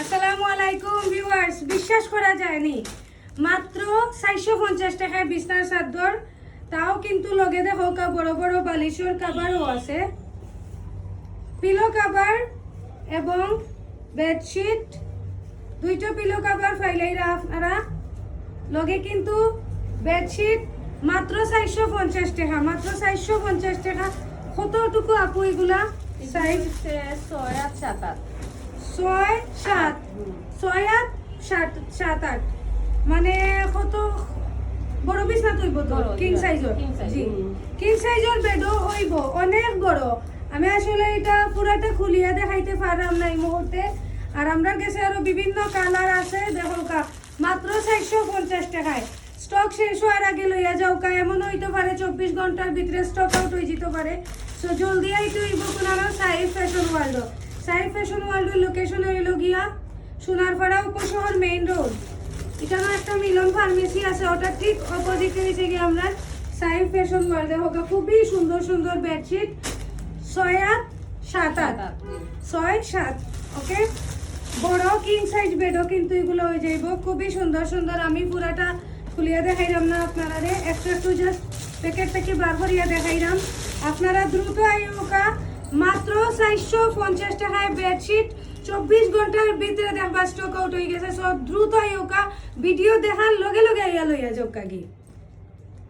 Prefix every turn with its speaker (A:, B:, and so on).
A: আসসালামু আলাইকুম ভিউয়ার্স, বিশ্বাস করা যায়নি। মাত্র চারশো পঞ্চাশ টাকায় বিছনার চাদর তাও কিন্তু লগে দেখো কা বড় বড় বালিশের কাবারও আছে। পিলো কাবার এবং বেডশিট, দুইটা পিলো কাবার ফাইলাইরা আপনারা। লগে কিন্তু বেডশিট মাত্র চারশো পঞ্চাশ টাকা, মাত্র চারশো পঞ্চাশ টাকা। কতটুকু আপু এগুলা? সাইজ
B: ছয় আট সাত আট
A: ছয় সাত ছয় আট সাত সাত আট। মানে কত? বড় বিছনা তুইব তো কিং সাইজর জি। কিং সাইজর বেডও হইব অনেক বড়। আমি আসলে এটা পুরাটা খুলিয়া দেখাইতে পারলাম না এই মুহূর্তে। আর আমরা গেছে আরও বিভিন্ন কালার আছে দেখো কা মাত্র চারশো পঞ্চাশ টাকায়। স্টক শেষ হওয়ার আগে লইয়া যাও কা এমন হইতে পারে চব্বিশ ঘণ্টার ভিতরে স্টক আউট হয়ে যেতে পারে। সো জলদি আইতে হইব কোন Saif fashion world Saif fashion ওয়ার্ল্ডের লোকেশন হইল গিয়া সোনারপাড়া উপশহর মেইন রোড এখানে একটা মিলন ফার্মেসি আছে ওটা ঠিক অপোজিটে হয়েছে গিয়ে আমরা সাইফ ফ্যাশন ওয়ার্ল্ডে হোক খুবই সুন্দর সুন্দর বেডশিট ছয় আট সাত আট। ছয় সাত ওকে বড় কিং সাইজ বেডও কিন্তু এগুলো হয়ে যাইব। খুবই সুন্দর সুন্দর। আমি পুরাটা খুলিয়া দেখাইলাম না আপনারা রে একটু একটু জাস্ট প্যাকেট থেকে বার করিয়া দেখাইলাম। আপনারা দ্রুত আইকা মাত্র চারশো পঞ্চাশ টাকায় বেডশিট চব্বিশ ঘণ্টার ভিতরে দেখবা স্টক আউট হয়ে গেছে। সব দ্রুত ভিডিও দেখার লগে লগে আইয়া লইয়া যোগ কাগি